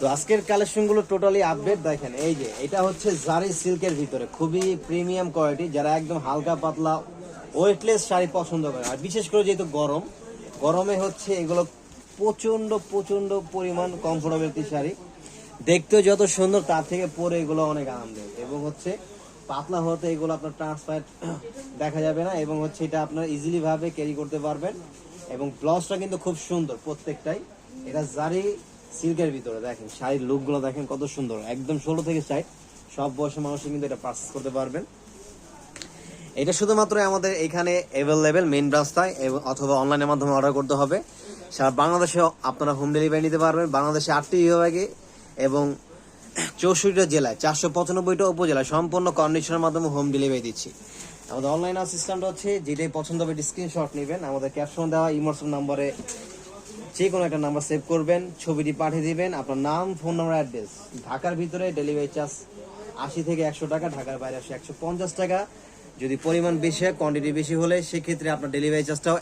তো আজকের কালেকশনগুলো টোটালি আপডেট দেখেন। এই যে, এটা হচ্ছে জারি সিল্কের ভিতরে। খুবই প্রিমিয়াম কোয়ালিটি যারা একদম হালকা পাতলা ওয়েটলেস শাড়ি পছন্দ করে। আর বিশেষ করে যেহেতু গরম, গরমে হচ্ছে এগুলো প্রচণ্ড প্রচণ্ড পরিমাণ কমফোর্টেবল একটি শাড়ি। দেখতেও যত সুন্দর, তার থেকে পরে এগুলো অনেক আরামদায়ক। এবং হচ্ছে পাতলা হতে এগুলো আপনার ট্রান্সফার দেখা যাবে না, এবং হচ্ছে এটা আপনার ইজিলি ভাবে ক্যারি করতে পারবেন। এবং ব্লাউজটা কিন্তু খুব সুন্দর প্রত্যেকটাই। এটা জারি সিল্কের ভিতরে দেখেন, শাড়ির লুকগুলো দেখেন কত সুন্দর। একদম ষোলো থেকে ষাট সব বয়সের মানুষ কিন্তু এটা পারচেস করতে পারবেন। এটা শুধুমাত্র আমাদের এখানে অ্যাভেলেবেল মেন রাস্তায় অথবা অনলাইনের মাধ্যমে অর্ডার করতে হবে। সারা বাংলাদেশে আপনারা হোম ডেলিভারি নিতে পারবেন। বাংলাদেশে আটটি বিভাগে এবং চৌষট্টিটা জেলায়, চারশো পঁচানব্বইটা উপজেলায় সম্পূর্ণ কন্ডিশনের মাধ্যমে হোম ডেলিভারি দিচ্ছি। আমাদের অনলাইন সিস্টেমটা হচ্ছে, যেটাই পছন্দ হবে স্ক্রিনশট নেবেন। আমাদের ক্যাপশন দেওয়া ইমোশন নাম্বারে যে কোনো একটা নাম্বার সেভ করবেন, ছবিটি পাঠিয়ে দিবেন, আপনার নাম ফোন নাম্বার অ্যাড্রেস ঢাকার ভিতরে ডেলিভারি চার্জ আশি থেকে একশো টাকা, ঢাকার বাইরে আসে একশো পঞ্চাশ টাকা। যদি পরিমাণ বেশি হয় কোয়ান্টিটি বেশি হলে সেক্ষেত্রে আপনার ডেলিভারি চার্জটাও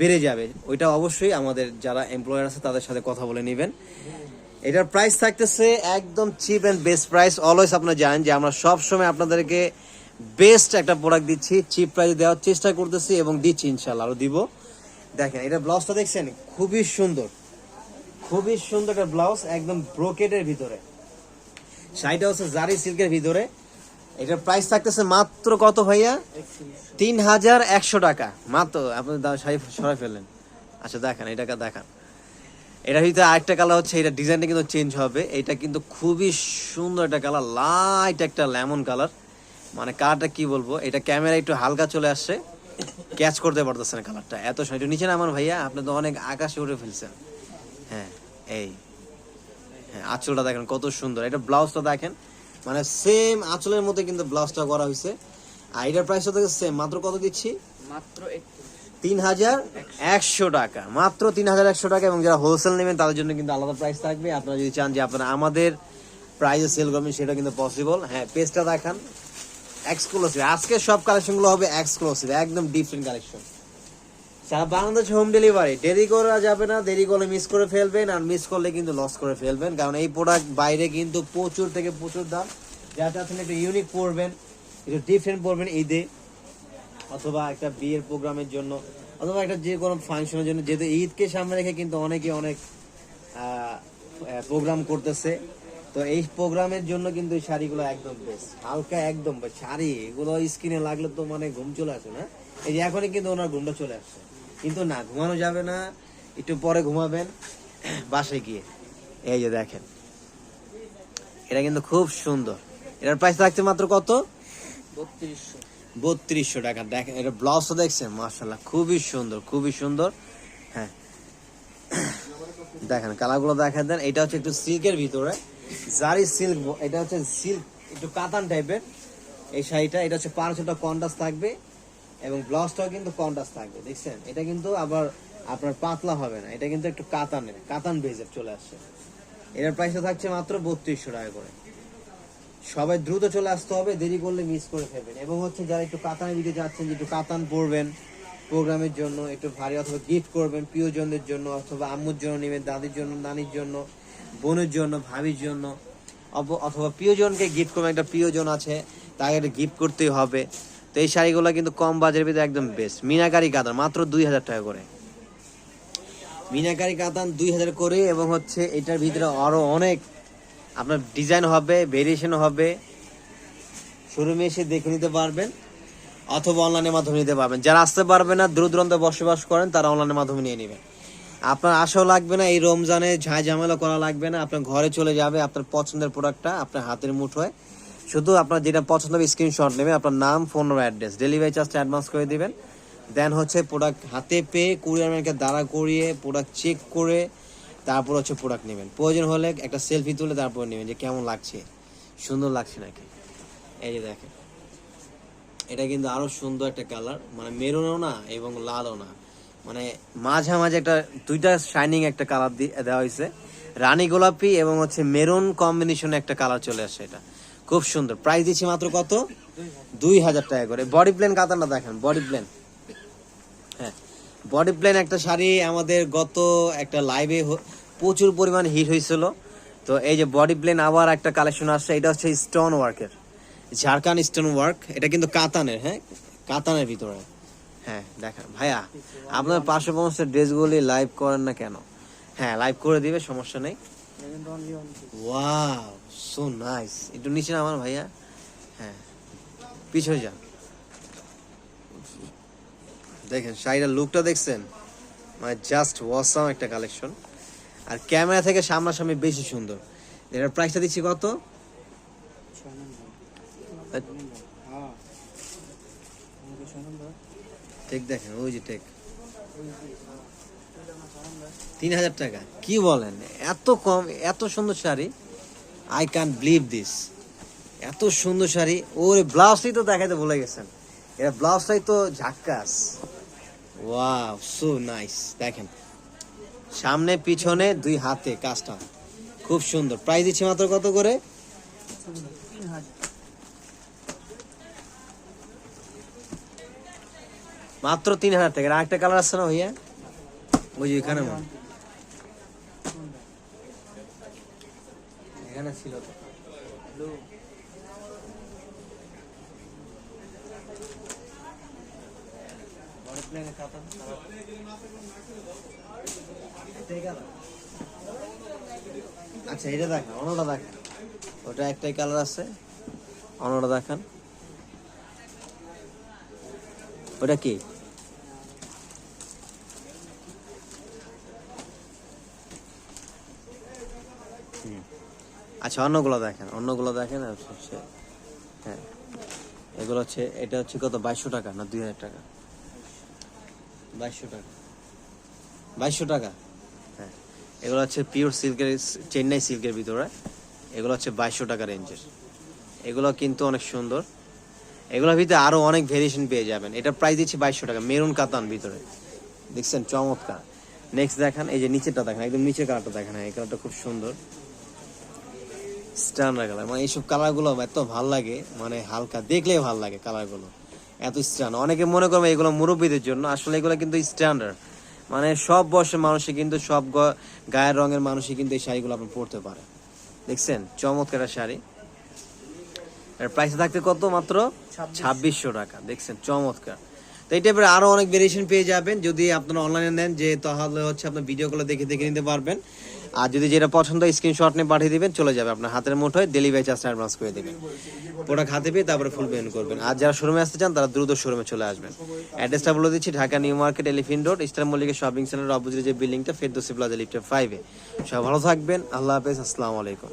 বেড়ে যাবে। ওইটা অবশ্যই আমাদের যারা এমপ্লয়ার আছে, তাদের সাথে কথা বলে নেবেন। এটার প্রাইস থাকতেছে একদম cheap and best price always আপনারা জানেন যে আমরা সবসময় আপনাদেরকে বেস্ট একটা প্রোডাক্ট দিচ্ছি চিপ প্রাইস দেওয়ার চেষ্টা করতেছি এবং দিচ্ছি ইনশাল্লাহ আরও দিব। দেখেন, এটা ব্লাউজটা দেখছেন? খুবই সুন্দর। খুবই সুন্দর একটা ব্লাউজ, একদম ব্রোকেটের ভিতরে। শাড়িটা হচ্ছে জারি সিল্কের ভিতরে। এটার প্রাইস থাকতেছে মাত্র কত ভাইয়া? তিন হাজার একশো টাকা। মাত্র, আপনি শাড়ি সরাই ফেললেন। আচ্ছা দেখান এটাকে দেখান। এটা ভিতরে আরেকটা কালার হচ্ছে, এটা ডিজাইনটা কিন্তু চেঞ্জ হবে। এটা কিন্তু খুবই সুন্দর একটা কালার লাইট একটা লেমন কালার মানে কালারটা কি বলব? এটা ক্যামেরা একটু হালকা চলে আসছে। ক্যাচ করতে পারতেছে না কালারটা। এত একটু নিচে নামান ভাইয়া আপনি তো অনেক আকাশে উঠে ফেলছেন। হ্যাঁ এই। হ্যাঁ আঁচলটা দেখেন কত সুন্দর। এটা ব্লাউজটা দেখেন মানে সেম আঁচলের মধ্যে কিন্তু ব্লাউজটা করা হয়েছে। আর এটার প্রাইসটা থেকে সেম মাত্র কত দিচ্ছি? মাত্র তিন হাজার একশো টাকা। মাত্র তিন হাজার একশো টাকা এবং যারা হোলসেল নেবেন তাদের জন্য কিন্তু আলাদা প্রাইস থাকবে। আপনারা যদি চান যে আপনারা আমাদের প্রাইসে সেল করবেন সেটা কিন্তু পসিবল হ্যাঁ পেজটা দেখান। এক্সক্লুসিভ আজকে সব কালেকশনগুলো হবে এক্সক্লুসিভ একদম ডিফারেন্ট কালেকশন সারা বাংলাদেশ হোম ডেলিভারি দেরি করা যাবে না, দেরি করলে মিস করে ফেলবেন আর মিস করলে কিন্তু লস করে ফেলবেন। কারণ এই প্রোডাক্ট বাইরে কিন্তু প্রচুর থেকে প্রচুর দাম। যা চাচ্ছেন একটু ইউনিক পড়বেন একটু ডিফারেন্ট পড়বেন ঈদে। অথবা একটা বিয়ের প্রোগ্রামের জন্য, অথবা একটা যে কোনো ফাংশনের জন্য। যেহেতু ঈদকে সামনে রেখে কিন্তু অনেকে অনেক প্রোগ্রাম করতেছে। তো এই প্রোগ্রামের জন্য কিন্তু এই শাড়িগুলো একদম বেস্ট হালকা একদম শাড়ি এগুলো স্কিনে লাগলে তো মানে ঘুম চলে আসে না। এই যে এখনই কিন্তু ওনার ঘুমটা চলে আসছে। কিন্তু না ঘুমানো যাবে না একটু পরে ঘুমাবেন। বাসায় গিয়ে। এই যে দেখেন। এটা কিন্তু খুব সুন্দর। এটার প্রাইস থাকছে মাত্র কত? বত্রিশশো। বত্রিশশো টাকা। দেখেন এটা ব্লাউজটা দেখছেন? মার্শাল্লাহ খুবই সুন্দর খুবই সুন্দর। হ্যাঁ। দেখেন কালারগুলো দেখা দেন। এটা হচ্ছে একটু সিল্কের ভিতরে। জারি সিল্ক এটা হচ্ছে সিল্ক, একটু কাতান টাইপের এই শাড়িটা, এটা হচ্ছে পাঁচশোটা কন্ডাস থাকবে এবং ব্লাউজটাও কিন্তু কন্ডাস থাকবে, দেখছেন? এটা কিন্তু আবার আপনার পাতলা হবে না, এটা কিন্তু একটু কাতানের, কাতান বেজের চলে আসছে। এটার প্রাইসটা থাকছে মাত্র বত্রিশশো টাকা করে। সবাই দ্রুত চলে আসতে হবে, দেরি করলে মিস করে ফেলবেন। এবং হচ্ছে যারা একটু কাতানের দিকে যাচ্ছেন, যে একটু কাতান পরবেন প্রোগ্রামের জন্য, একটু ভারী অথবা গিফট করবেন প্রিয়জনদের জন্য অথবা আম্মুর জন্য, নেবেন দাদির জন্য, নানির জন্য বোনের জন্য, ভাবির জন্য অথবা প্রিয়জনকে গিফট করবেন একটা প্রিয়জন আছে, তাকে একটা গিফট করতেই হবে। তো এই শাড়িগুলো কিন্তু কম বাজারের ভিতরে একদম বেস্ট মিনাকারি কাতান, মাত্র দুই হাজার টাকা করে। মিনাকারি কাতান দুই হাজার করে এবং হচ্ছে এটার ভিতরে আরও অনেক আপনার ডিজাইন হবে ভেরিয়েশন হবে। শোরুমে এসে দেখে নিতে পারবেন, অথবা অনলাইনের মাধ্যমে নিতে পারবেন। যারা আসতে পারবে না, দূর দূরান্তে বসবাস করেন, তারা অনলাইনের মাধ্যমে নিয়ে নেবেন। আপনার আশাও লাগবে না, এই রমজানে ঝাঁ ঝামেলা করা লাগবে না, আপনার ঘরে চলে যাবে, আপনার পছন্দের প্রোডাক্টটা আপনার হাতের মুঠোয় শুধু আপনার যেটা পছন্দ হবে স্ক্রিনশট নেবেন, আপনার নাম ফোন নম্বর অ্যাড্রেস ডেলিভারি চার্জটা অ্যাডভান্স করে দেবেন। দেন হচ্ছে প্রোডাক্ট হাতে পেয়ে কুরিয়ার ম্যানকে দাঁড়া করিয়ে প্রোডাক্ট চেক করে তারপর হচ্ছে প্রোডাক্ট নেবেন। প্রয়োজন হলে একটা সেলফি তুলে তারপর নেবেন যে কেমন লাগছে। সুন্দর লাগছে নাকি? এই যে দেখেন। এটা কিন্তু আরও সুন্দর একটা কালার মানে মেরুনও না এবং লালও না। মানে মাঝে মাঝে একটা, দুইটা শাইনিং একটা কালার দেওয়া হয়েছে রানী গোলাপি এবং হচ্ছে মেরুন কম্বিনেশনে একটা কালার চলে আসছে এটা। খুব সুন্দর। প্রাইস দিচ্ছি মাত্র কত? দুই হাজার টাকা করে। বডি প্লেন কাতারটা দেখেন বডি প্লেন হ্যাঁ বডি প্লেন একটা শাড়ি আমাদের গত একটা লাইভে প্রচুর পরিমাণ হিট হয়েছিল তো এই যে বডি প্লেন আবার একটা কালেকশন আসছে, এটা হচ্ছে স্টোন ওয়ার্কের ঝাড়খান স্টোন ওয়ার্ক এটা কিন্তু কাতানের হ্যাঁ? কাতানের ভিতরে। হ্যাঁ দেখেন। ভাইয়া আপনার সমস্ত ড্রেসগুলি লাইভ করেন না কেন? হ্যাঁ লাইভ করে দিবে সমস্যা নেই। ওয়াও সো নাইস একটু নিচে আমার ভাইয়া। হ্যাঁ পিছনে যান। দেখেন শাড়িটার লুকটা দেখছেন? মানে জাস্ট ওয়াসাম একটা কালেকশন আর ক্যামেরা থেকে সামনাসামনি বেশি সুন্দর। এটার প্রাইসটা দিচ্ছি কত? ঠিক দেখেন, ওই যে টেক। তিন হাজার টাকা। কি বলেন, এত কম, এত সুন্দর sari. I can believe this এত সুন্দর শাড়ি। ওর, ব্লাউজটাই তো দেখাইতে ভুলে গেছেন। এটা ব্লাউজটাই তো ঝাক্কাস। ওয়াও সো নাইস দেখেন, সামনে, পিছনে, দুই হাতে কাজটা খুব সুন্দর। প্রাইস দিচ্ছে মাত্র কত করে? মাত্র তিন হাজার টাকা। আর একটা কালার আছে না ভাইয়া? ওই যে এখানে এখানে ছিল আচ্ছা এটা দেখান অন্যটা দেখান ওটা একটাই কালার আছে। অন্যটা দেখান। ওটা কি? আচ্ছা অন্যগুলো দেখেন অন্যগুলো দেখেন হ্যাঁ এগুলো হচ্ছে, এটা হচ্ছে কত, বাইশশো টাকা না দুই হাজার টাকা? বাইশশো টাকা। বাইশশো টাকা? হ্যাঁ এগুলো হচ্ছে পিওর সিল্কের চেন্নাই সিল্কের ভিতরে, এগুলো হচ্ছে বাইশশো টাকা রেঞ্জের এগুলো কিন্তু অনেক সুন্দর। এগুলোর ভিতরে আরও অনেক ভেরিয়েশন পেয়ে যাবেন। এটা প্রাইস দিচ্ছি বাইশশো টাকা মেরুন কাতান ভিতরে। দেখছেন? চমৎকার। নেক্সট দেখান, এই যে নিচেরটা দেখেন, একদম নিচের কালারটা দেখেন, এই কালারটা খুব সুন্দর। স্ট্যান্ডার্ড কালার মানে এইসব কালারগুলো এত ভালো লাগে মানে হালকা দেখলেই ভালো লাগে কালারগুলো এত স্ট্যান্ড অনেকে মনে করবে এগুলো মুরব্বীদের জন্য, আসলে এগুলো কিন্তু স্ট্যান্ডার্ড মানে সব বয়সের মানুষই কিন্তু সব গায়ের রঙের মানুষই কিন্তু এই শাড়িগুলো আপনি পরতে পারে দেখছেন? চমৎকার শাড়ি। এর প্রাইস থাকতে কত মাত্র? ছাব্বিশশো টাকা। দেখছেন? চমৎকার। তো এই টাইপের আরও অনেক ভেরিয়েশন পেয়ে যাবেন। যদি আপনারা অনলাইনে নেন, যে তাহলে হচ্ছে আপনার ভিডিওগুলো দেখে দেখে নিতে পারবেন। আর যদি যেটা পছন্দ স্ক্রিনশট নিয়ে পাঠিয়ে দিবেন, চলে যাবে আপনার হাতের মুঠোয় ডেলিভারি চার্জ অ্যাডভান্স করে দেবেন। প্রোডাক্ট হাতে পেয়ে তারপরে ফুল পেমেন্ট করবেন। আর যারা শোরুমে আসতে চান, তারা দ্রুত শোরুমে চলে আসবেন। অ্যাড্রেসটা বলে দিচ্ছি, Dhaka New Market Elephant Road Eastern মল্লিকের শপিং সেন্টার অপোজিটে যে বিল্ডিংটা ফেরদোসি প্লাজা লিফটের ফাইভে সব ভালো থাকবেন, আল্লাহ হাফেজ, আসসালামু আলাইকুম।